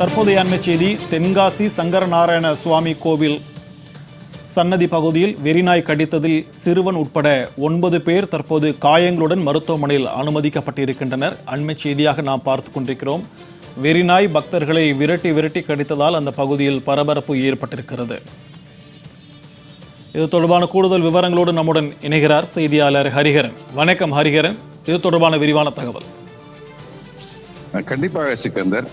தற்போதைய அண்மை செய்தி தென்காசி சங்கரநாராயண சுவாமி கோவில். சன்னதி பகுதியில் வெறிநாய் கடித்ததில் சிறுவன் உட்பட ஒன்பது பேர் தற்போது காயங்களுடன் மருத்துவமனையில் அனுமதிக்கப்பட்டிருக்கின்றனர். அண்மை செய்தியாக நாம் பார்த்து கொண்டிருக்கிறோம். வெறிநாய் பக்தர்களை விரட்டி விரட்டி கடித்ததால் அந்த பகுதியில் பரபரப்பு ஏற்பட்டிருக்கிறது. இது தொடர்பான கூடுதல் விவரங்களோடு நம்முடன் இணைகிறார் செய்தியாளர் ஹரிஹரன். வணக்கம் ஹரிஹரன். இது தொடர்பான விரிவான தகவல். கண்டிப்பாக சிக்கந்தர்.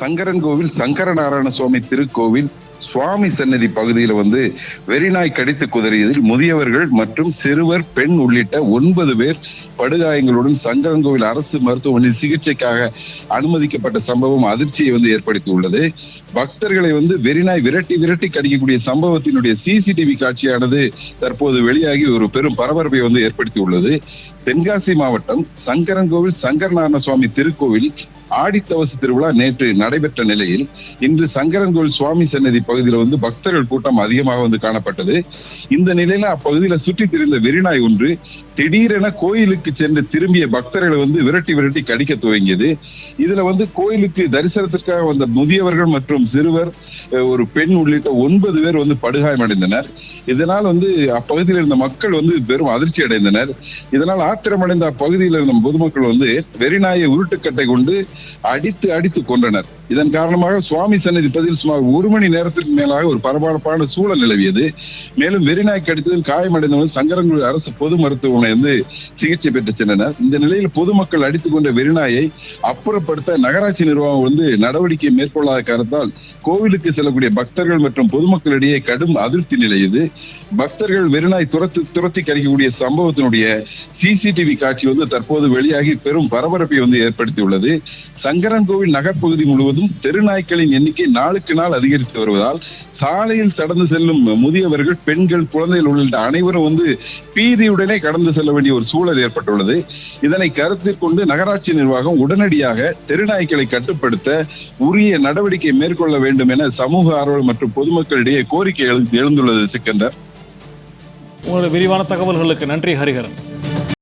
சங்கரன் கோவில் சங்கரநாராயண சுவாமி திருக்கோவில் சுவாமி சன்னதி பகுதியில் வந்து வெறிநாய் கடித்து குதறியதில் முதியவர்கள் மற்றும் சிறுவர் பெண் உள்ளிட்ட ஒன்பது பேர் படுகாயங்களுடன் சங்கரன் கோவில் அரசு மருத்துவமனையில் சிகிச்சைக்காக அனுமதிக்கப்பட்ட சம்பவம் அதிர்ச்சியை வந்து ஏற்படுத்தியுள்ளது. பக்தர்களை வந்து வெறிநாய் விரட்டி விரட்டி கடிக்கக்கூடிய சம்பவத்தினுடைய சிசிடிவி காட்சியானது தற்போது வெளியாகி ஒரு பெரும் பரபரப்பை வந்து ஏற்படுத்தியுள்ளது. தென்காசி மாவட்டம் சங்கரன்கோவில் சங்கரநாராயண சுவாமி திருக்கோவில் ஆடித்தவசு திருவிழா நேற்று நடைபெற்ற நிலையில் இன்று சங்கரன்கோவில் சுவாமி சன்னதி பகுதியில் வந்து பக்தர்கள் கூட்டம் அதிகமாக வந்து காணப்பட்டது. இந்த நிலையில அப்பகுதியில சுற்றி திரிந்த வெறிநாய் ஒன்று திடீரென கோயிலுக்கு சென்று திரும்பிய பக்தர்களை வந்து விரட்டி விரட்டி கடிக்க துவங்கியது. இதுல வந்து கோயிலுக்கு தரிசனத்திற்காக வந்த முதியவர்கள் மற்றும் சிறுவர் ஒரு பெண் உள்ளிட்ட ஒன்பது பேர் வந்து படுகாயமடைந்தனர் இதனால் வந்து அப்பகுதியில் இருந்த மக்கள் வந்து பெரும் அதிர்ச்சி அடைந்தனர். இதனால் ஆத்திரமடைந்த அப்பகுதியில் இருந்த பொதுமக்கள் வந்து வெறிநாயை உருட்டுக்கட்டை கொண்டு அடித்து அடித்து கொன்றனர். இதன் காரணமாக சுவாமி சன்னதி பதில் சுமார் ஒரு மணி நேரத்திற்கு மேலாக ஒரு பரபரப்பான சூழல் நிலவியது. மேலும் வெறிநாய் கடித்ததில் காயமடைந்தவர்கள் சங்கரங்குடி அரசு பொது மருத்துவமனை வந்து சிகிச்சை பெற்று சென்றனர். இந்த நிலையில் பொதுமக்கள் அடித்துக் கொண்ட வெறிநாயை அப்புறப்படுத்த நகராட்சி நிர்வாகம் வந்து நடவடிக்கை மேற்கொள்ளாத காரணத்தால் கோவிலுக்கு செல்லக்கூடிய பக்தர்கள் மற்றும் பொதுமக்களிடையே கடும் அதிருப்தி நிலையுது பக்தர்கள் வெறிநாய் துரத்து துரத்தி கடிக்கக்கூடிய சம்பவத்தினுடைய சிசிடிவி காட்சி வந்து தற்போது வெளியாகி பெரும் பரபரப்பை வந்து ஏற்படுத்தியுள்ளது. சங்கரன் கோவில் நகர்ப்பகுதி முழுவதும் தெருநாய்க்களின் எண்ணிக்கை நாளுக்கு நாள் அதிகரித்து வருவதால் சாலையில் கடந்து செல்லும் முதியவர்கள் பெண்கள் குழந்தைகள் உள்ளிட்ட அனைவரும் வந்து பீதியுடனே கடந்து செல்ல வேண்டிய ஒரு சூழல் ஏற்பட்டுள்ளது. இதனை கருத்தில் கொண்டு நகராட்சி நிர்வாகம் உடனடியாக தெருநாய்களை கட்டுப்படுத்த உரிய நடவடிக்கை மேற்கொள்ள வேண்டும் என சமூக ஆர்வலர் மற்றும் பொதுமக்களிடையே கோரிக்கை எழுந்துள்ளது சிக்கந்தர். உங்களுடைய விரிவான தகவல்களுக்கு நன்றி ஹரிஹரன்.